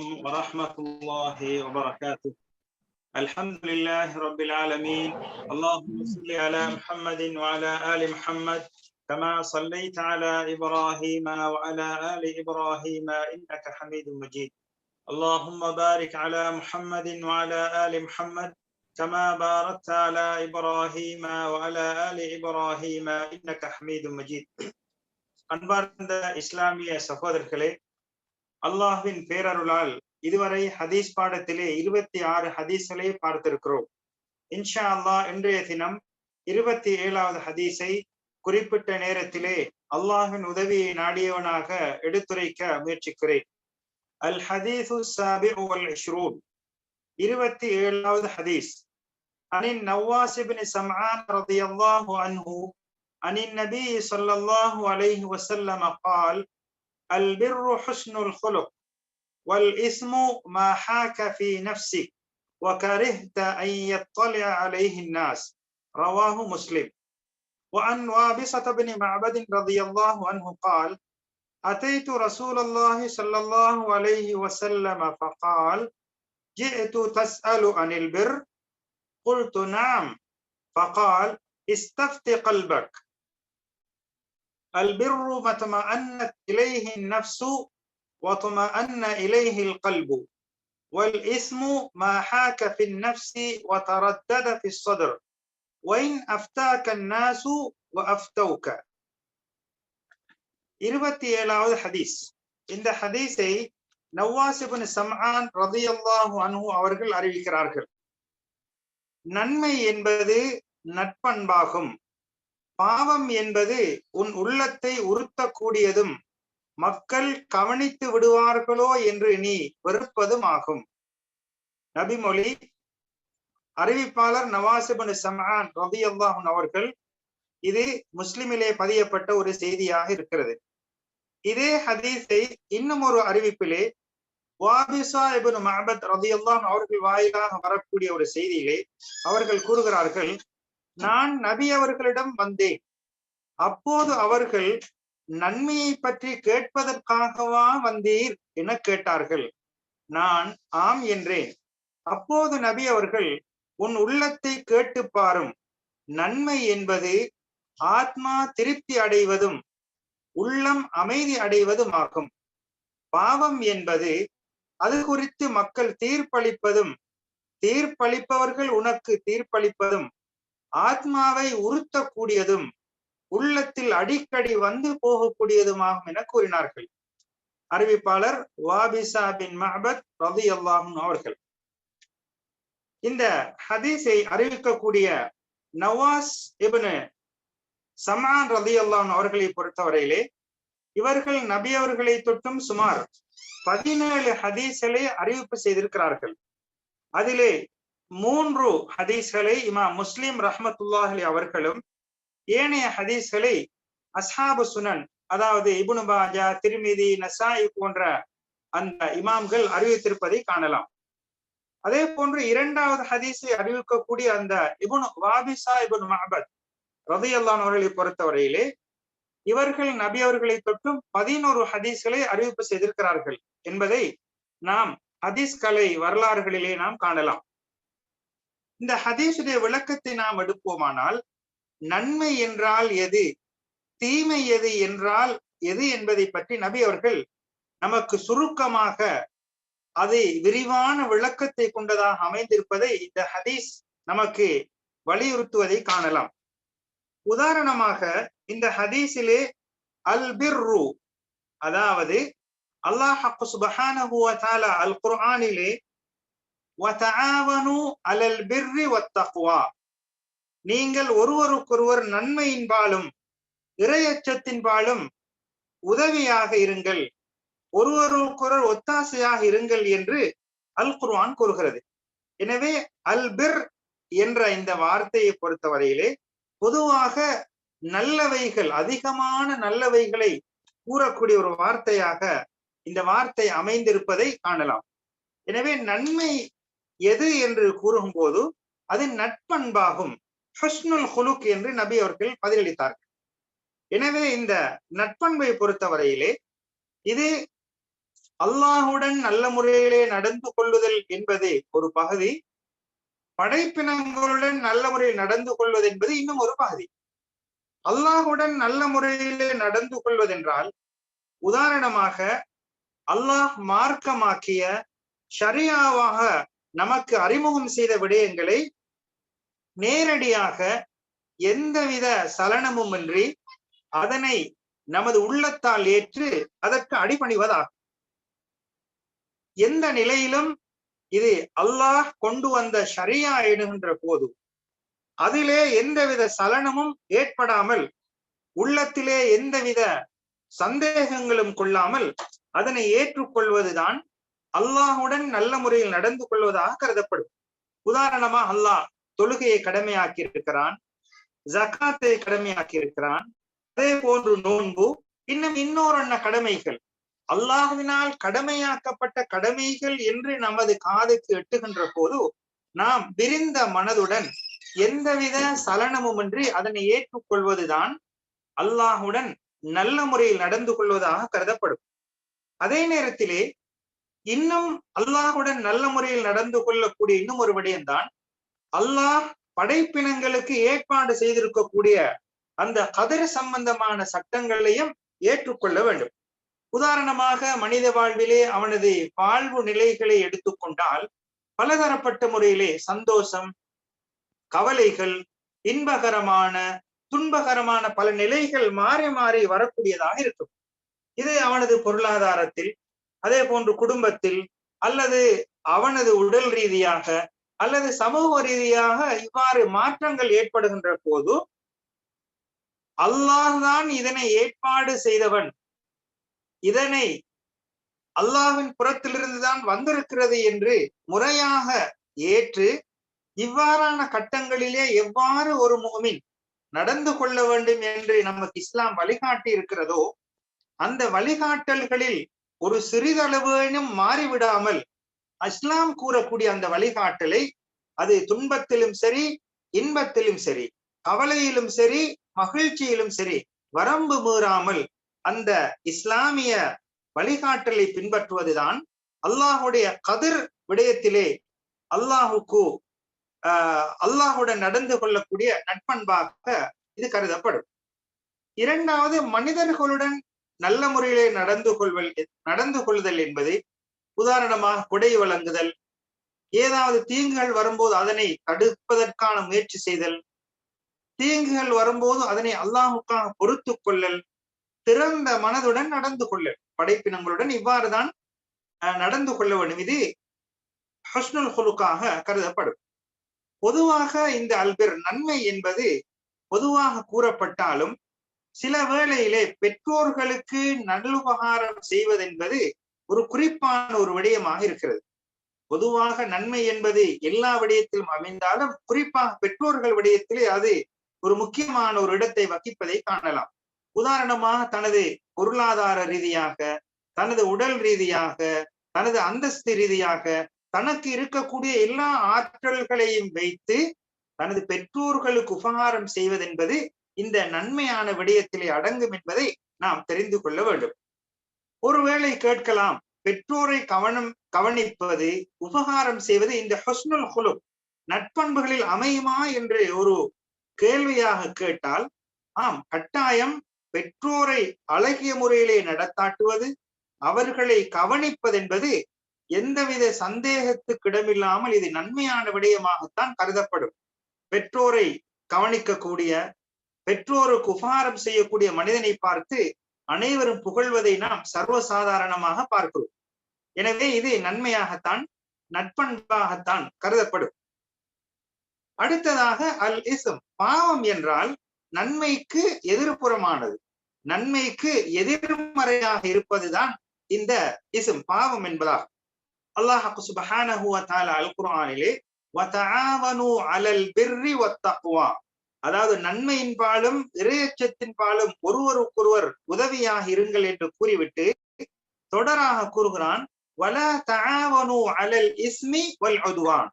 ورحمة الله وبركاته الحمد لله رب العالمين اللهم صل على محمد وعلى آل محمد كما صليت على إبراهيم وعلى آل إبراهيم إنك حميد مجيد اللهم بارك على محمد وعلى آل محمد كما باركت على إبراهيم وعلى آل إبراهيم إنك حميد مجيد அன்பார்ந்த இஸ்லாமிய சகோதரர்களே அல்லாஹ்வின் பேரருளால் இதுவரை ஹதீஸ் பாடத்திலே இருபத்தி ஆறு ஹதீஸ்களை பார்த்திருக்கிறோம் இன்ஷா அல்லாஹ் இன்றைய தினம் இருபத்தி ஏழாவது ஹதீஸை குறிப்பிட்ட நேரத்திலே அல்லாஹின் உதவியை நாடியவனாக எடுத்துரைக்க முயற்சிக்கிறேன் அல் ஹதீசு சாபி வல் இஷ்ரூன் இருபத்தி ஏழாவது ஹதீஸ் அனின் நவாஸ் இப்னு சம்ஆன் ரலியல்லாஹு அன்ஹு عن النبي صلى الله عليه وسلم قال البر حسن الخلق والإثم ما حاك في نفسك وكرهت أن يطلع عليه الناس. رواه مسلم. وعن وابصة بن معبد رضي الله عنه قال أتيت رسول الله صلى الله عليه وسلم فقال جئت تسأل عن البر؟ قلت نعم. فقال استفت قلبك. البر ما اطمأنت إليه النفس وطمأن إليه القلب والإثم ما حاك في النفس وتردد في الصدر وإن أفتاك الناس وأفتوك இருபத்தி ஏழாவது ஹதீஸ் இந்த ஹதீஸை நவாசிபின் சம்ஆன் ரதியல்லாஹு அன்ஹு அவர்கள் அறிவிக்கிறார்கள் நன்மை என்பது நட்பண்பாகும் பாவம் என்பது உன் உள்ளத்தை உறுத்தக்கூடியதும் மக்கள் கவனித்து விடுவார்களோ என்று நீ வெறுப்பதும் ஆகும் நபிமொழி அறிவிப்பாளர் நவாசிபனு சமான் ரவி அல்லாஹன் அவர்கள் இது முஸ்லிமிலே பதியப்பட்ட ஒரு செய்தியாக இருக்கிறது. இதே ஹதீஸை இன்னும் ஒரு அறிவிப்பிலே வாபிசா இபின் மஹபத் ரதி அவர்கள் வாயிலாக வரக்கூடிய ஒரு செய்தியிலே அவர்கள் கூறுகிறார்கள் நான் நபி அவர்களிடம் வந்தேன். அப்போது அவர்கள் நன்மையை பற்றி கேட்பதற்காகவா வந்தீர் என கேட்டார்கள். நான் ஆம் என்றேன். அப்போது நபி அவர்கள் உன் உள்ளத்தை கேட்டு பாரும். நன்மை என்பது ஆத்மா திருப்தி அடைவதும் உள்ளம் அமைதி அடைவதும் ஆகும் பாவம் என்பது அது குறித்து மக்கள் தீர்ப்பளிப்பதும் தீர்ப்பளிப்பவர்கள் உனக்கு தீர்ப்பளிப்பதும் ஆத்மாவை உறுத்தக்கூடியதும் உள்ளத்தில் அடிக்கடி வந்து போகக்கூடியதுமாகும் என கூறினார்கள். அறிவிப்பாளர் வாபிசா பின் மஹபத் ரதி அல்லாஹும் அவர்கள். இந்த ஹதீஸை அறிவிக்கக்கூடிய நவாஸ் இபனு சமான் ரதி அல்லான் அவர்களை பொறுத்தவரையிலே இவர்கள் நபி அவர்களை தொட்டும் சுமார் பதினேழு ஹதீஸ்களை அறிவிப்பு செய்திருக்கிறார்கள். அதிலே மூன்று ஹதீஸ்களை இமா முஸ்லிம் ரஹமத்துல்லாஹலி அவர்களும் ஏனைய ஹதீஸ்களை அஸ்ஹாபு சுனன் அதாவது இபுனு பாஜா திருமிதி நசாயி போன்ற அந்த இமாம்கள் அறிவித்திருப்பதை காணலாம். அதே போன்று இரண்டாவது ஹதீஸை அறிவிக்கக்கூடிய அந்த இபுனு வாபிசா இபுன் மஹபத் ரதி அல்லான் அவர்களை பொறுத்தவரையிலே இவர்கள் நபி அவர்களை தொட்டும் பதினோரு ஹதீஸ்களை அறிவிப்பு செய்திருக்கிறார்கள் என்பதை நாம் ஹதீஸ் கலை வரலாறுகளிலே நாம் காணலாம். இந்த ஹதீசுடைய விளக்கத்தை நாம் எடுப்போமானால் நன்மை என்றால் எது? தீமை எது என்றால் எது என்பதை பற்றி நபி அவர்கள் நமக்கு சுருக்கமாக அதை விரிவான விளக்கத்தை கொண்டதாக அமைந்திருப்பதை இந்த ஹதீஸ் நமக்கு வலியுறுத்துவதை காணலாம். உதாரணமாக இந்த ஹதீஸிலே அல் பிர்ரு அதாவது அல்லாஹ் சுபஹானஹு வ அல் குர்ஆனிலே அலல் பிர்ரி வத்தக்வா நீங்கள் ஒருவருக்கொருவர் நன்மையின்பாலும் இறையச்சத்தின்பாலும் உதவியாக இருங்கள். ஒருவருக்கொருவர் ஒத்தாசையாக இருங்கள் என்று அல் குர்வான் கூறுகிறது. எனவே அல் பிர் என்ற இந்த வார்த்தையை பொறுத்தவரையிலே பொதுவாக நல்லவைகள் அதிகமான நல்லவைகளை கூறக்கூடிய ஒரு வார்த்தையாக இந்த வார்த்தை அமைந்திருப்பதை காணலாம். எனவே நன்மை எது என்று கூறும்போது அது நட்பண்பாகும். ஹஸ்னுல் ஹுலுக் என்று நபி அவர்கள் பதிலளித்தார்கள். எனவே இந்த நட்பண்பை பொறுத்தவரையிலே இது அல்லாஹுடன் நல்ல முறையிலே நடந்து கொள்ளுதல் என்பது ஒரு பகுதி. படைப்பினங்களுடன் நல்ல முறையில் நடந்து கொள்வது என்பது இன்னும் ஒரு பகுதி. அல்லாஹுடன் நல்ல முறையிலே நடந்து கொள்வதென்றால் உதாரணமாக அல்லாஹ் மார்க்கமாக்கிய ஷரியாவாக நமக்கு அறிமுகம் செய்த விடயங்களை நேரடியாக எந்தவித சலனமுமின்றி அதனை நமது உள்ளத்தால் ஏற்று அதற்கு அடிபணிவதாகும் எந்த நிலையிலும் இது அல்லாஹ் கொண்டு வந்த ஷரியா எனுகின்ற போது அதிலே எந்தவித சலனமும் ஏற்படாமல் உள்ளத்திலே எந்தவித சந்தேகங்களும் கொள்ளாமல் அதனை ஏற்றுக்கொள்வதுதான் அல்லாஹுடன் நல்ல முறையில் நடந்து கொள்வதாக கருதப்படும். உதாரணமா அல்லாஹ் தொழுகையை கடமையாக்கி இருக்கிறான் ஜக்காத்தை கடமையாக்கி இருக்கிறான் அதே போன்று நோன்பு இன்னும் இன்னொரு கடமைகள். அல்லாஹுவினால் கடமையாக்கப்பட்ட கடமைகள் என்று நமது காதுக்கு எட்டுகின்ற போது நாம் விரிந்த மனதுடன் எந்தவித சலனமுமின்றி அதனை ஏற்றுக்கொள்வதுதான் அல்லாஹுடன் நல்ல முறையில் நடந்து கொள்வதாக கருதப்படும். அதே நேரத்திலே இன்னும் அல்லாஹுடன் நல்ல முறையில் நடந்து கொள்ளக்கூடிய இன்னும் ஒரு விடயம்தான் அல்லாஹ் படைப்பினங்களுக்கு ஏற்பாடு செய்திருக்கக்கூடிய அந்த கதிர சம்பந்தமான சட்டங்களையும் ஏற்றுக்கொள்ள வேண்டும். உதாரணமாக மனித வாழ்விலே அவனது வாழ்வு நிலைகளை எடுத்துக்கொண்டால் பலதரப்பட்ட முறையிலே சந்தோஷம் கவலைகள் இன்பகரமான துன்பகரமான பல நிலைகள் மாறி மாறி வரக்கூடியதாக இருக்கும். இது அவனது பொருளாதாரத்தில் அதே போன்று குடும்பத்தில் அல்லது அவனது உடல் ரீதியாக அல்லது சமூக ரீதியாக இவ்வாறு மாற்றங்கள் ஏற்படுகின்ற போது அல்லாஹ்தான் இதனை ஏற்பாடு செய்தவன். இதனை அல்லாஹின் புறத்திலிருந்து தான் வந்திருக்கிறது என்று முறையாக ஏற்று இவ்வாறான கட்டங்களிலே எவ்வாறு ஒரு முகமின் நடந்து கொள்ள வேண்டும் என்று நமக்கு இஸ்லாம் வழிகாட்டி இருக்கிறதோ அந்த வழிகாட்டல்களில் ஒரு சிறிதளவேனும் மாறிவிடாமல் அஸ்லாம் கூறக்கூடிய அந்த வழிகாட்டலை அது துன்பத்திலும் சரி இன்பத்திலும் சரி கவலையிலும் சரி மகிழ்ச்சியிலும் சரி வரம்பு மீறாமல் அந்த இஸ்லாமிய வழிகாட்டலை பின்பற்றுவதுதான் அல்லாஹுடைய கதிர் விடயத்திலே அல்லாஹுக்கு ஆஹ் அல்லாஹுடன் நடந்து கொள்ளக்கூடிய நட்பண்பாக இது கருதப்படும். இரண்டாவது மனிதர்களுடன் நல்ல முறையிலே நடந்து கொள்வல் நடந்து கொள்ளுதல் என்பது உதாரணமாக கொடை வழங்குதல் ஏதாவது தீங்குகள் வரும்போது அதனை தடுப்பதற்கான முயற்சி செய்தல் தீங்குகள் வரும்போது அதனை அல்லாஹுக்காக பொறுத்து கொள்ளல் திறந்த மனதுடன் நடந்து கொள்ளல். படைப்பினங்களுடன் இவ்வாறுதான் நடந்து கொள்ள வேண்டும். இது ஹஸ்னுல் ஹொலுக்காக கருதப்படும். பொதுவாக இந்த அல்பிர் நன்மை என்பது பொதுவாக கூறப்பட்டாலும் சில வேளையிலே பெற்றோர்களுக்கு நல்லுபகாரம் செய்வதென்பது ஒரு குறிப்பான ஒரு விடயமாக இருக்கிறது. பொதுவாக நன்மை என்பது எல்லா விடயத்திலும் அமைந்தாலும் குறிப்பாக பெற்றோர்கள் விடயத்திலே அது ஒரு முக்கியமான ஒரு இடத்தை வகிப்பதை காணலாம். உதாரணமாக தனது பொருளாதார ரீதியாக தனது உடல் ரீதியாக தனது அந்தஸ்து ரீதியாக தனக்கு இருக்கக்கூடிய எல்லா ஆற்றல்களையும் வைத்து தனது பெற்றோர்களுக்கு உபகாரம் செய்வதென்பது இந்த நன்மையான விடயத்திலே அடங்கும் என்பதை நாம் தெரிந்து கொள்ள வேண்டும். ஒருவேளை கேட்கலாம் பெற்றோரை கவனம் கவனிப்பது உபகாரம் செய்வது இந்த ஹொஸ்னுல் குழு நட்பண்புகளில் அமையுமா என்று ஒரு கேள்வியாக கேட்டால் ஆம் கட்டாயம் பெற்றோரை அழகிய முறையிலே நடத்தாட்டுவது அவர்களை கவனிப்பதென்பது எந்தவித சந்தேகத்துக்கிடமில்லாமல் இது நன்மையான விடயமாகத்தான் கருதப்படும். பெற்றோரை கவனிக்கக்கூடிய பெற்றோருக்கு உபகாரம் செய்யக்கூடிய மனிதனை பார்த்து அனைவரும் புகழ்வதை நாம் சர்வசாதாரணமாக பார்க்கிறோம். எனவே இது நன்மையாகத்தான் நட்பண்பாகத்தான் கருதப்படும். அடுத்ததாக அல் இசம் பாவம் என்றால் நன்மைக்கு எதிர்ப்புறமானது. நன்மைக்கு எதிர்மறையாக இருப்பதுதான் இந்த இசும் பாவம் என்பதாகும். அல்லாஹ் சுபஹானஹு வ தஆலா அல் குர்ஆனிலே வதஆவனு அலல் பிர்ரி வத்தக்வா அதாவது நன்மையின் பாலும் இறையச்சத்தின் பாலும் ஒருவருக்கொருவர் உதவியாக இருங்கள் என்று கூறிவிட்டு தொடராக கூறுகிறான் வல தஆவனு அலல் இஸ்மி வல் அதுவான்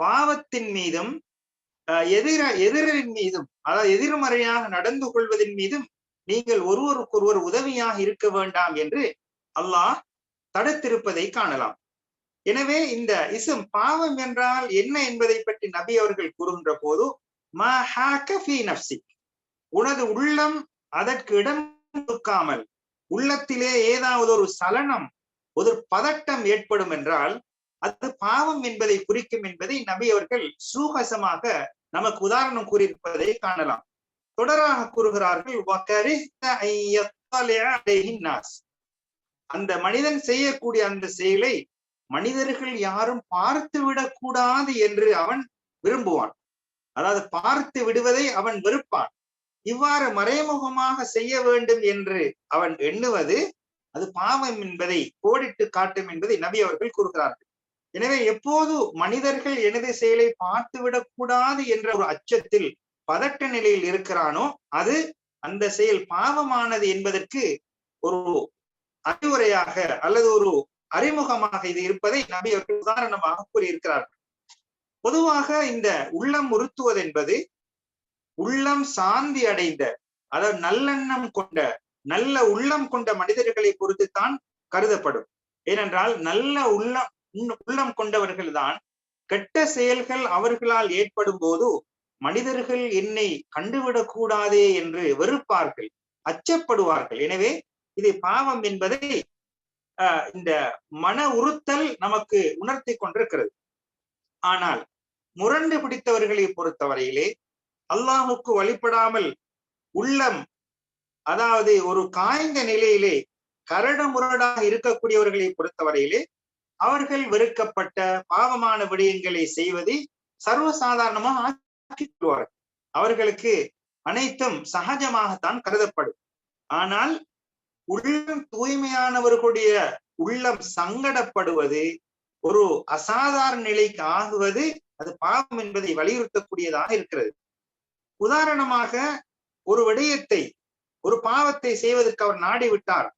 பாவத்தின் மீதும் எதிர எதிரின் மீதும் அதாவது எதிர்மறையாக நடந்து கொள்வதன் மீதும் நீங்கள் ஒருவருக்கொருவர் உதவியாக இருக்க வேண்டாம் என்று அல்லாஹ் தடுத்திருப்பதை காணலாம். எனவே இந்த இசும் பாவம் என்றால் என்ன என்பதை பற்றி நபி அவர்கள் கூறுகின்ற போது உனது உள்ளம் அதற்கு இடம் கொடுக்காமல் உள்ளத்திலே ஏதாவது ஒரு சலனம் ஒரு பதட்டம் ஏற்படும் என்றால் அது பாவம் என்பதை குறிக்கும் என்பதை நபி அவர்கள் சூகசமாக நமக்கு உதாரணம் கூறியிருப்பதை காணலாம். தொடராக கூறுகிறார்கள் அந்த மனிதன் செய்யக்கூடிய அந்த செயலை மனிதர்கள் யாரும் பார்த்து விடக்கூடாது என்று அவன் விரும்புவான். அதாவது பார்த்து விடுவதை அவன் வெறுப்பான். இவ்வாறு மறைமுகமாக செய்ய வேண்டும் என்று அவன் எண்ணுவது அது பாவம் என்பதை கோடிட்டு காட்டும் என்பதை நபி அவர்கள் கூறுகிறார்கள். எனவே எப்போது மனிதர்கள் எனது செயலை பார்த்து விடக்கூடாது என்ற ஒரு அச்சத்தில் பதட்ட நிலையில் இருக்கிறானோ அது அந்த செயல் பாவமானது என்பதற்கு ஒரு அறிவுரையாக அல்லது ஒரு அறிமுகமாக இது இருப்பதை நபி அவர்கள் உதாரணமாக கூறியிருக்கிறார்கள். பொதுவாக இந்த உள்ளம் உறுத்துவது என்பது உள்ளம் சாந்தி அடைந்த அதாவது நல்லெண்ணம் கொண்ட நல்ல உள்ளம் கொண்ட மனிதர்களை பொறுத்துத்தான் கருதப்படும். ஏனென்றால் நல்ல உள்ளம் உள்ளம் கொண்டவர்கள் தான் கெட்ட செயல்கள் அவர்களால் ஏற்படும் போது மனிதர்கள் என்னை கண்டுவிடக் கூடாதே என்று வெறுப்பார்கள் அச்சப்படுவார்கள். எனவே இது பாவம் என்பதை இந்த மன உறுத்தல் நமக்கு உணர்த்தி கொண்டிருக்கிறது. ஆனால் முரண்டு பிடித்தவர்களை பொறுத்தவரையிலே அல்லாஹுக்கு வழிபடாமல் உள்ளம் அதாவது ஒரு காய்ந்த நிலையிலே கரடு முரடாக இருக்கக்கூடியவர்களை பொறுத்தவரையிலே அவர்கள் வெறுக்கப்பட்ட பாவமான விடயங்களை செய்வதை சர்வசாதாரணமாக ஆக்கிக் கொள்வார்கள். அவர்களுக்கு அனைத்தும் சகஜமாகத்தான் கருதப்படும். ஆனால் உள்ளம் தூய்மையானவர்களுடைய உள்ளம் சங்கடப்படுவது ஒரு அசாதாரண நிலைக்கு ஆகுவது அது பாவம் என்பதை வலியுறுத்தக்கூடியதாக இருக்கிறது. உதாரணமாக ஒரு விடயத்தை ஒரு பாவத்தை செய்வதற்கு அவர் நாடி விட்டார்.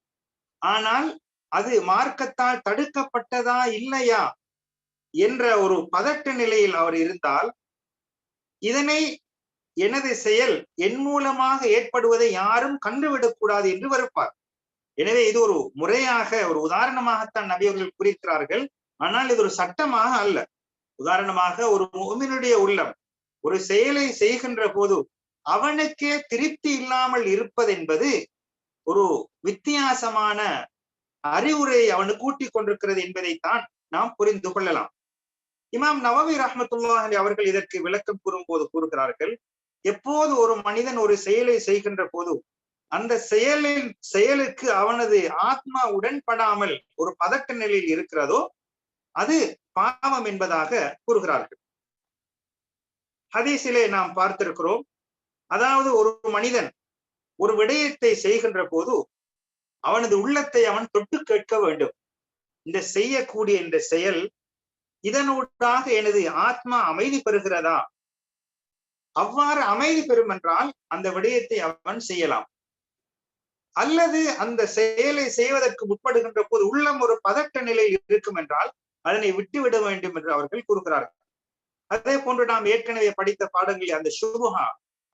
ஆனால் அது மார்க்கத்தால் தடுக்கப்பட்டதா இல்லையா என்ற ஒரு பதட்ட நிலையில் அவர் இருந்தால் இதனை எனது செயல் என் மூலமாக ஏற்படுவதை யாரும் கண்டுவிடக்கூடாது என்று வெறுப்பார். எனவே இது ஒரு முறையாக ஒரு உதாரணமாகத்தான் நபி அவர்கள் குறிக்கிறார்கள் ஆனால் இது ஒரு சட்டமாக அல்ல. உதாரணமாக ஒரு முகமினுடைய உள்ளம் ஒரு செயலை செய்கின்ற போது அவனுக்கே திருப்தி இல்லாமல் இருப்பது என்பது ஒரு வித்தியாசமான அறிவுரையை அவனு கூட்டிக் கொண்டிருக்கிறது என்பதைத்தான் நாம் புரிந்து கொள்ளலாம். இமாம் நவவி ரஹமத்துல்லாஹி அவர்கள் இதற்கு விளக்கம் கூறும் போது கூறுகிறார்கள் எப்போது ஒரு மனிதன் ஒரு செயலை செய்கின்ற போது அந்த செயலின் செயலுக்கு அவனது ஆத்மா உடன்படாமல் ஒரு பதட்ட நிலையில் இருக்கிறதோ அது பாவம் என்பதாக கூறுகிறார்கள். ஹதீஸிலே நாம் பார்த்திருக்கிறோம் அதாவது ஒரு மனிதன் ஒரு விடயத்தை செய்கின்ற போது அவனது உள்ளத்தை அவன் தொட்டு கேட்க வேண்டும். இந்த செய்யக்கூடிய இந்த செயல் இதனூடாக எனது ஆத்மா அமைதி பெறுகிறதா? அவ்வாறு அமைதி பெறும் என்றால் அந்த விடயத்தை அவன் செய்யலாம். அல்லது அந்த செயலை செய்வதற்கு முற்படுகின்ற போது உள்ளம் ஒரு பதட்ட நிலையில் இருக்கும் என்றால் அதனை விட்டுவிட வேண்டும் என்று அவர்கள் கூறுகிறார்கள். அதே போன்று நாம் ஏற்கனவே படித்த பாடங்களில் அந்த சுபுகா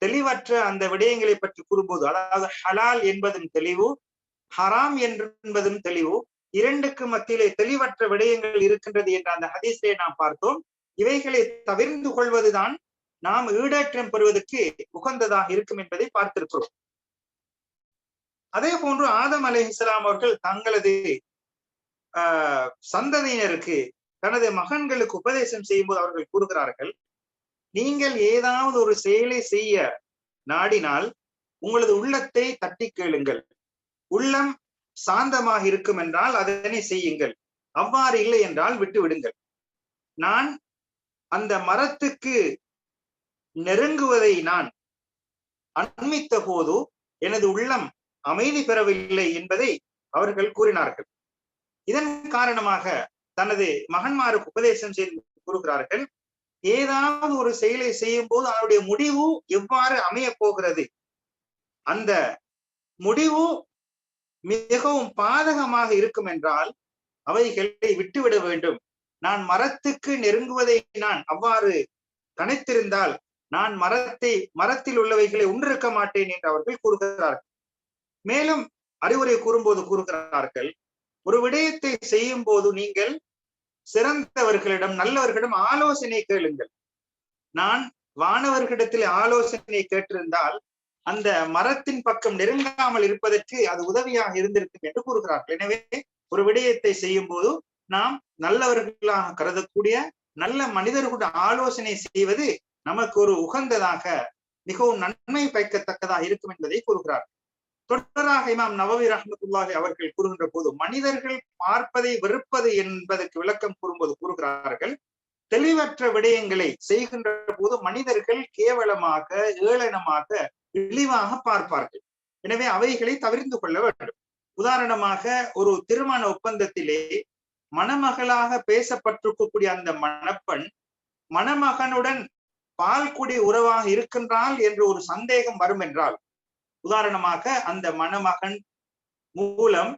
தெளிவற்ற அந்த விடயங்களை பற்றி கூறும்போது அதாவது ஹலால் என்பதும் தெளிவு ஹராம் என்பதும் தெளிவு இரண்டுக்கு மத்தியிலே தெளிவற்ற விடயங்கள் இருக்கின்றது என்ற அந்த ஹதீஸை நாம் பார்த்தோம். இவைகளை தவிர்ந்து கொள்வதுதான் நாம் ஈடேற்றம் பெறுவதற்கு உகந்ததாக இருக்கும் என்பதை பார்த்திருக்கிறோம். அதே போன்று ஆதம் அலை இஸ்லாம் அவர்கள் தங்களது சந்ததியினருக்கு தனது மகன்களுக்கு உபதேசம் செய்யும்போது அவர்கள் கூறுகிறார்கள் நீங்கள் ஏதாவது ஒரு செயலை செய்ய நாடினால் உங்களது உள்ளத்தை தட்டி கேளுங்கள். உள்ளம் சாந்தமாக இருக்கும் என்றால் அதனை செய்யுங்கள். அவ்வாறு இல்லை என்றால் விட்டு விடுங்கள். நான் அந்த மரத்துக்கு நெருங்குவதை நான் அண்மித்த போது எனது உள்ளம் அமைதி பெறவில்லை என்பதை அவர்கள் கூறினார்கள். இதன் காரணமாக தனது மகன்மாருக்கு உபதேசம் செய்து கூறுகிறார்கள் ஏதாவது ஒரு செயலை செய்யும் போது அதனுடைய முடிவு எவ்வாறு அமைய போகிறது? அந்த முடிவு மிகவும் பாதகமாக இருக்கும் என்றால் அவைகளை விட்டுவிட வேண்டும். நான் மரத்துக்கு நெருங்குவதை நான் அவ்வாறு கணித்திருந்தால் நான் மரத்தை மரத்தில் உள்ளவைகளை உண்டிருக்க மாட்டேன் என்று அவர்கள் கூறுகிறார்கள். மேலும் அறிவுரை கூறும்போது கூறுகிறார்கள் ஒரு விடயத்தை செய்யும் போது நீங்கள் சிறந்தவர்களிடம் நல்லவர்களிடம் ஆலோசனை கேளுங்கள். நான் வானவர்களிடத்தில் ஆலோசனை கேட்டிருந்தால் அந்த மரத்தின் பக்கம் நெருங்காமல் இருப்பதற்கு அது உதவியாக இருந்திருக்கும் என்று கூறுகிறார்கள். எனவே ஒரு விடயத்தை செய்யும் போது நாம் நல்லவர்களாக கருதக்கூடிய நல்ல மனிதர்களுடன் ஆலோசனை செய்வது நமக்கு ஒரு உகந்ததாக மிகவும் நன்மை பயக்கத்தக்கதாக இருக்கும் என்பதை கூறுகிறார் தொடராக இமாம் நவவி ரஹமத்துல்லாஹி அவர்கள் கூறுகின்ற போது மனிதர்கள் பார்ப்பதை வெறுப்பது என்பதற்கு விளக்கம் கூறும்போது கூறுகிறார்கள் தெளிவற்ற விடயங்களை செய்கின்ற போது மனிதர்கள் கேவலமாக ஏளனமாக இழிவாக பார்ப்பார்கள். எனவே அவைகளை தவிர்த்து கொள்ள வேண்டும். உதாரணமாக ஒரு திருமண ஒப்பந்தத்திலே மணமகளாக பேசப்பட்டிருக்கக்கூடிய அந்த மணப்பெண் மணமகனுடன் பால்குடி உறவாக இருக்கின்றாள் என்று ஒரு சந்தேகம் வரும் என்றால் உதாரணமாக அந்த மணமகன் மூலம்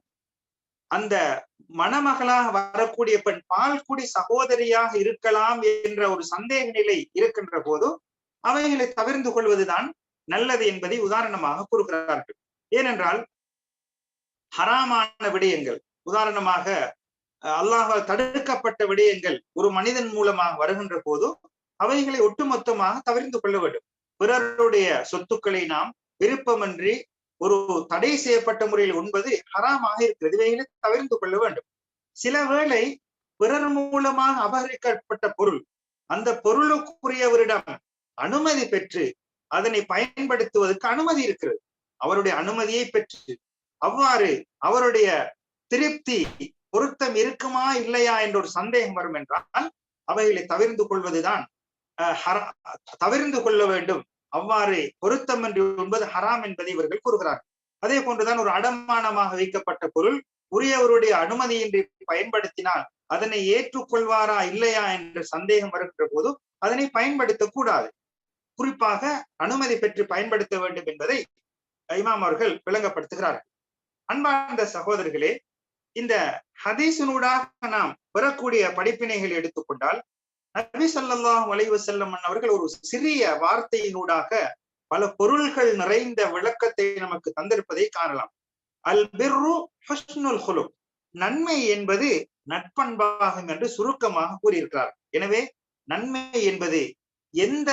அந்த மணமகளாக வரக்கூடிய பெண் பால்குடி சகோதரியாக இருக்கலாம் என்ற ஒரு சந்தேக நிலை இருக்கின்ற போது அவைகளை தவிர்ந்து கொள்வதுதான் நல்லது என்பதை உதாரணமாக கூறுகிறார்கள். ஏனென்றால் ஹராமான விடயங்கள் உதாரணமாக அல்லாஹால் தடுக்கப்பட்ட விடயங்கள் ஒரு மனிதன் மூலமாக வருகின்ற போது அவைகளை ஒட்டுமொத்தமாக தவிர்த்து கொள்ள வேண்டும். பிறருடைய சொத்துக்களை நாம் விருப்பமின்றி ஒரு தடை செய்யப்பட்ட முறையில் உண்பது ஹராமாக இருக்கிறது. இவைகளை தவிர்த்து கொள்ள வேண்டும். சில வேளை பிறர் மூலமாக அபகரிக்கப்பட்ட பொருள் அந்த பொருளுக்குரியவரிடம் அனுமதி பெற்று அதனை பயன்படுத்துவதற்கு அனுமதி இருக்கிறது. அவருடைய அனுமதியை பெற்று அவ்வாறு அவருடைய திருப்தி பொருத்தம் இருக்குமா இல்லையா என்ற ஒரு சந்தேகம் வரும் என்றால் அவைகளை தவிர்ந்து கொள்வதுதான் தவிர்ந்து கொள்ள வேண்டும். அவ்வாறு பொருத்தம் என்று உண்பது ஹராம் என்பதை இவர்கள் கூறுகிறார்கள். அதே போன்றுதான் ஒரு அடமானமாக வைக்கப்பட்ட பொருள் உரியவருடைய அனுமதியின்றி பயன்படுத்தினால் அதனை ஏற்றுக்கொள்வாரா இல்லையா என்ற சந்தேகம் வருகின்ற போது அதனை பயன்படுத்தக்கூடாது குறிப்பாக அனுமதி பெற்று பயன்படுத்த வேண்டும் என்பதை இமாம் அவர்கள் விளங்கப்படுத்துகிறார்கள். அன்பார்ந்த சகோதரர்களே இந்த ஹதீசுனூடாக நாம் பெறக்கூடிய படிப்பினைகள் எடுத்துக்கொண்டால் நபி சொல்லாஹ் வளைவு செல்லம் அவர்கள் ஒரு சிறிய வார்த்தையினூடாக பல பொருள்கள் நிறைந்த விளக்கத்தை நமக்கு தந்திருப்பதை காணலாம். அல் பிர்ரு ஹஸ்னுல் ஹுலு நன்மை என்பது நட்பண்பாகும் என்று சுருக்கமாக கூறியிருக்கிறார். எனவே நன்மை என்பது எந்த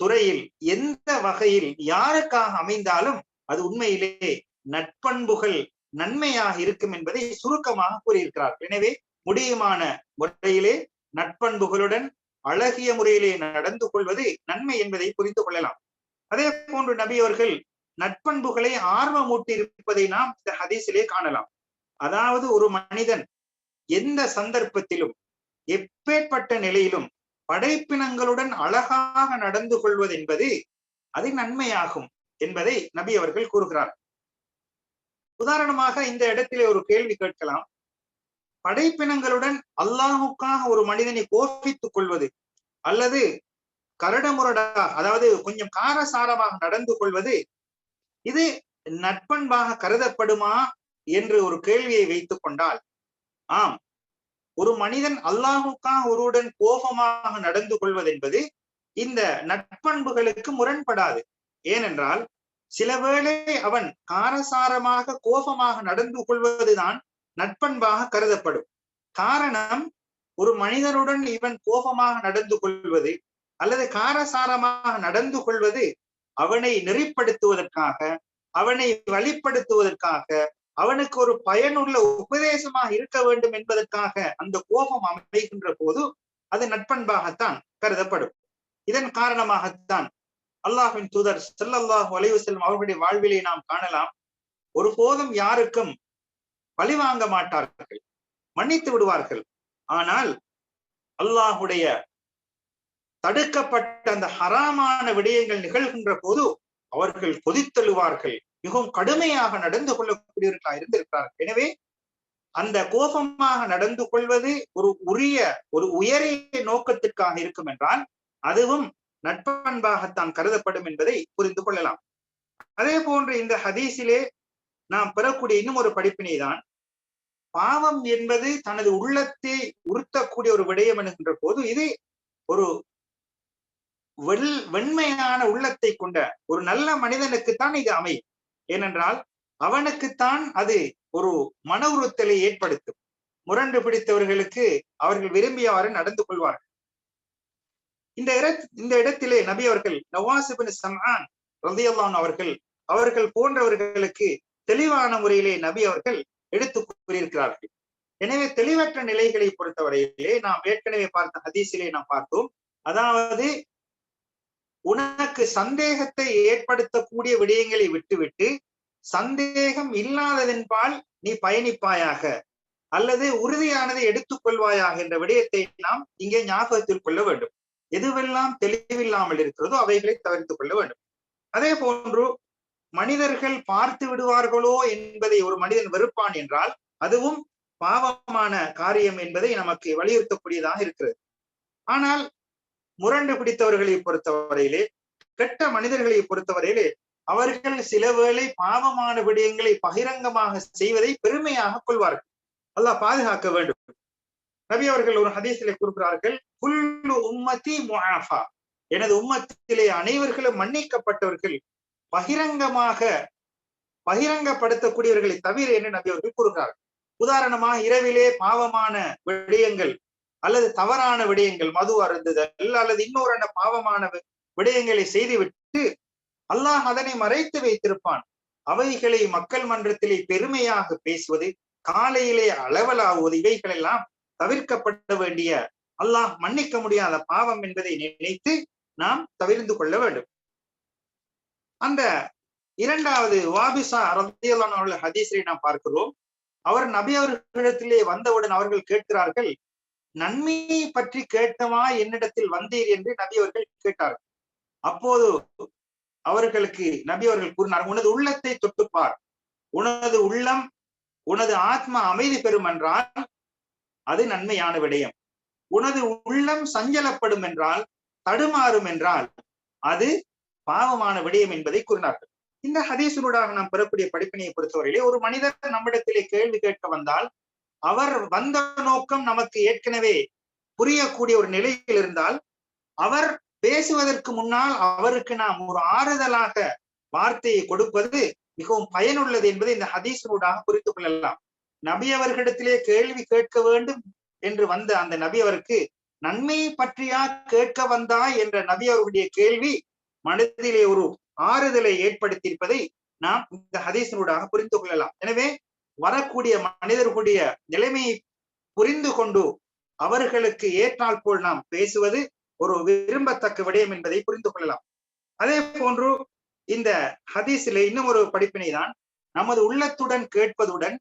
துறையில் எந்த வகையில் யாருக்காக அமைந்தாலும் அது உண்மையிலே நட்பண்புகள் நன்மையாக இருக்கும் என்பதை சுருக்கமாக கூறியிருக்கிறார். எனவே முடியுமான முறையிலே நட்பண்புகளுடன் அழகிய முறையிலே நடந்து கொள்வது நன்மை என்பதை புரிந்து கொள்ளலாம். அதே போன்று நபி அவர்கள் நட்பண்புகளை ஆர்வமூட்டி இருப்பதை நாம் இந்த ஹதீஸிலே காணலாம். அதாவது ஒரு மனிதன் எந்த சந்தர்ப்பத்திலும் எப்பேற்பட்ட நிலையிலும் படைப்பினங்களுடன் அழகாக நடந்து கொள்வது என்பது அது நன்மையாகும் என்பதை நபி அவர்கள் கூறுகிறார். உதாரணமாக இந்த இடத்திலே ஒரு கேள்வி கேட்கலாம். படைப்பினங்களுடன் அல்லாஹுக்காக ஒரு மனிதனை கோபித்துக் கொள்வது அல்லது கரடமுரடா அதாவது கொஞ்சம் காரசாரமாக நடந்து கொள்வது இது நட்பண்பாக கருதப்படுமா என்று ஒரு கேள்வியை வைத்துக் கொண்டால் ஆம். ஒரு மனிதன் அல்லாஹுக்காக ஒருவுடன் கோபமாக நடந்து கொள்வது என்பது இந்த நட்பண்புகளுக்கு முரண்படாது. ஏனென்றால் சில வேளை அவன் காரசாரமாக கோபமாக நடந்து கொள்வதுதான் நட்பண்பாக கருதப்படும். காரணம் ஒரு மனிதனுடன் இவன் கோபமாக நடந்து கொள்வது அல்லது காரசாரமாக நடந்து கொள்வது அவனை நெறிப்படுத்துவதற்காக அவனை வழிப்படுத்துவதற்காக அவனுக்கு ஒரு பயனுள்ள உபதேசமாக இருக்க வேண்டும் என்பதற்காக அந்த கோபம் அமைகின்ற போது அது நட்பண்பாகத்தான் கருதப்படும். இதன் காரணமாகத்தான் அல்லாஹின் தூதர் செல்லல்லாஹ் ஒலைவு செல்லும் அவர்களுடைய வாழ்விலே நாம் காணலாம் ஒருபோதும் யாருக்கும் பழிவாங்க மாட்டார்கள். மன்னித்து விடுவார்கள். ஆனால் அல்லாஹுடைய தடுக்கப்பட்ட அந்த ஹராமான விடயங்கள் நிகழ்கின்ற போது அவர்கள் கொதித்தெழுவார்கள். மிகவும் கடுமையாக நடந்து கொள்ளக்கூடியவர்களாக இருந்திருக்கிறார்கள். எனவே அந்த கோபமாக நடந்து கொள்வது ஒரு உரிய ஒரு உயரிய நோக்கத்திற்காக இருக்கும் என்றால் அதுவும் நட்பண்பாகத்தான் கருதப்படும் என்பதை புரிந்து கொள்ளலாம். அதே போன்று இந்த ஹதீஸிலே நாம் பெறக்கூடிய இன்னும் ஒரு படிப்பினை தான் பாவம் என்பது தனது உள்ளத்தை உறுத்தக்கூடிய ஒரு விடயம் என்கின்ற போது இது ஒரு வெள் வெண்மையான உள்ளத்தை கொண்ட ஒரு நல்ல மனிதனுக்குத்தான் இது அமையும். ஏனென்றால் அவனுக்குத்தான் அது ஒரு மன உறுத்தலை ஏற்படுத்தும். முரண்டு பிடித்தவர்களுக்கு அவர்கள் விரும்பியவாறு நடந்து கொள்வார்கள். இந்த இந்த இடத்திலே நபி அவர்கள் நவாசிபின் சம்ஹான் ரந்தியல்லான் அவர்கள் அவர்கள் போன்றவர்களுக்கு தெளிவான முறையிலே நபி அவர்கள் எடுத்து கூறியிருக்கிறார்கள். எனவே தெளிவற்ற நிலைகளை பொறுத்தவரையிலே நாம் ஏற்கனவே பார்த்த ஹதீஸிலே நாம் பார்த்தோம். அதாவது உனக்கு சந்தேகத்தை ஏற்படுத்தக்கூடிய விடயங்களை விட்டுவிட்டு சந்தேகம் இல்லாததென்பால் நீ பயணிப்பாயாக அல்லது உறுதியானதை எடுத்துக்கொள்வாயாக என்ற விடயத்தை நாம் இங்கே ஞாபகத்தில் கொள்ள வேண்டும். எதுவெல்லாம் தெளிவில்லாமல் இருக்கிறதோ அவைகளை தவிர்த்து கொள்ள வேண்டும். அதே போன்று மனிதர்கள் பார்த்து விடுவார்களோ என்பதை ஒரு மனிதன் வெறுப்பான் என்றால் அதுவும் பாவமான காரியம் என்பதை நமக்கு வலியுறுத்தக்கூடியதாக இருக்கிறது. ஆனால் முரண்டு பிடித்தவர்களை பொறுத்தவரையிலே கெட்ட மனிதர்களை பொறுத்தவரையிலே அவர்கள் சில வேளை பாவமான விடயங்களை பகிரங்கமாக செய்வதை பெருமையாக கொள்வார்கள். அல்லாஹ் பாதுகாக்க வேண்டும். நபி அவர்கள் ஒரு ஹதீஸிலே கூறுகிறார்கள் புல்லு உம்மதி முஆஃபா எனது உம்மத்திலே அனைவர்களும் மன்னிக்கப்பட்டவர்கள் பகிரங்கமாக பகிரங்கப்படுத்தக்கூடியவர்களை தவிர என்று நபி அவர்கள் கூறுகிறார்கள்? உதாரணமாக இரவிலே பாவமான விடயங்கள் அல்லது தவறான விடயங்கள் மது அருந்துதல் அல்லது இன்னொரு பாவமான விடயங்களை செய்துவிட்டு அல்லாஹ் அதனை மறைத்து வைத்திருப்பான். அவைகளை மக்கள் மன்றத்திலே பெருமையாக பேசுவது காலையிலே அளவலாவது இவைகளெல்லாம் தவிர்க்கப்பட வேண்டிய அல்லாஹ் மன்னிக்க முடியாத பாவம் என்பதை நினைத்து நாம் தவிர்ந்து கொள்ள வேண்டும். அந்த இரண்டாவது வாபிசா ரத்தியல்லான் அவர்கள் ஹதீஸை நாம் பார்க்கிறோம். அவர் நபி அவர்களிடத்திலே வந்தவுடன் அவர்கள் கேட்கிறார்கள் நன்மையை பற்றி கேட்டமா? என்னிடத்தில் வந்தீர்? என்று நபி அவர்கள் கேட்டார்கள். அப்போது அவர்களுக்கு நபி அவர்கள் கூறினார் உனது உள்ளத்தை தொட்டுப்பார். உனது உள்ளம் உனது ஆத்மா அமைதி பெறும் என்றால் அது நன்மையான விடயம். உனது உள்ளம் சஞ்சலப்படும் என்றால் தடுமாறும் என்றால் அது பாவமான விடயம் என்பதை கூறினார்கள். இந்த ஹதீசனூடாக நாம் பெறக்கூடிய படிப்பினையை பொறுத்தவரையிலே ஒரு மனிதர் நம்மிடத்திலே கேள்வி கேட்க வந்தால் அவர் வந்த நோக்கம் நமக்கு ஏற்கனவே புரியக்கூடிய ஒரு நிலையில் இருந்தால் அவர் பேசுவதற்கு முன்னால் அவருக்கு நாம் ஒரு ஆறுதலாக வார்த்தையை கொடுப்பது மிகவும் பயனுள்ளது என்பதை இந்த ஹதீசனூடாக புரிந்து கொள்ளலாம். நபி அவர்களிடத்திலே கேள்வி கேட்க வேண்டும் என்று வந்த அந்த நபி அவருக்கு நன்மையை பற்றியா கேட்க வந்தா என்ற நபி அவருடைய கேள்வி மனதிலே ஒரு ஆறுதலை ஏற்படுத்தியிருப்பதை நாம் இந்த ஹதீசனூடாக புரிந்து கொள்ளலாம். எனவே வரக்கூடிய மனிதர்களுடைய நிலைமையை புரிந்து கொண்டு அவர்களுக்கு ஏற்றால் போல் நாம் பேசுவது ஒரு விரும்பத்தக்க விடயம் என்பதை புரிந்து கொள்ளலாம். அதே போன்று இந்த ஹதீஸில் இன்னும் ஒரு படிப்பினை தான் நமது உள்ளத்துடன் கேட்பதுடன்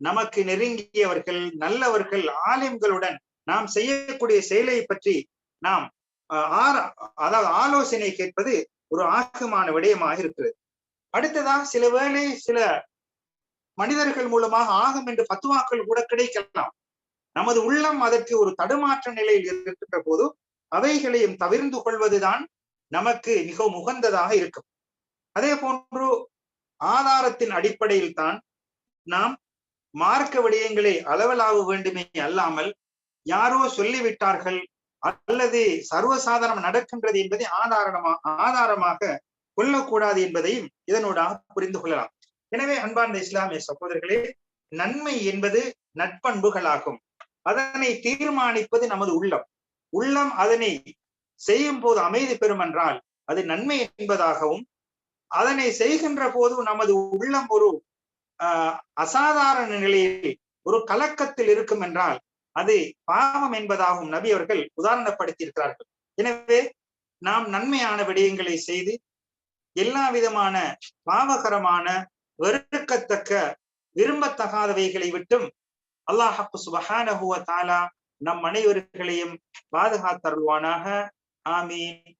நமக்கு நெருங்கியவர்கள் நல்லவர்கள் ஆலயங்களுடன் நாம் செய்யக்கூடிய செயலை பற்றி நாம் அதாவது ஆலோசனை கேட்பது ஒரு ஆக்கமான விடயமாக இருக்கிறது. அடுத்ததாக சில வேளை சில மனிதர்கள் மூலமாக ஆகும் என்று பத்துவாக்கள் கூட கிடைக்கலாம். நமது உள்ளம் அதற்கு ஒரு தடுமாற்ற நிலையில் இருக்கின்ற போது அவைகளையும் தவிர்ந்து கொள்வதுதான் நமக்கு மிகவும் உகந்ததாக இருக்கும். அதே போன்று ஆதாரத்தின் அடிப்படையில் தான் நாம் மார்க்க விடயங்களை அளவலாக வேண்டுமே அல்லாமல் யாரோ சொல்லிவிட்டார்கள் அல்லது சர்வசாதாரணம் நடக்கின்றது என்பதை ஆதாரமா ஆதாரமாக கொள்ளக்கூடாது என்பதையும் இதனூடாக புரிந்து கொள்ளலாம். எனவே அன்பார்ந்த இஸ்லாமிய சகோதரர்களே நன்மை என்பது நட்பண்புகளாகும். அதனை தீர்மானிப்பது நமது உள்ளம். உள்ளம் அதனை செய்யும் போது அமைதி பெறும் என்றால் அது நன்மை என்பதாகவும் அதனை செய்கின்ற போது நமது உள்ளம் ஒரு அசாதாரண நிலையில் ஒரு கலக்கத்தில் இருக்கும் என்றால் அது பாவம் என்பதாகவும் நபி அவர்கள் உதாரணப்படுத்தியிருக்கிறார்கள். எனவே நாம் நன்மையான விடயங்களை செய்து எல்லா விதமான பாவகரமான வெறுக்கத்தக்க விரும்பத்தகாதவைகளை விட்டும் அல்லாஹப்பு சுபஹானஹுவ தாலா நம் அனைவர்களையும் பாதுகாத்தருள்வானாக. ஆமீன்.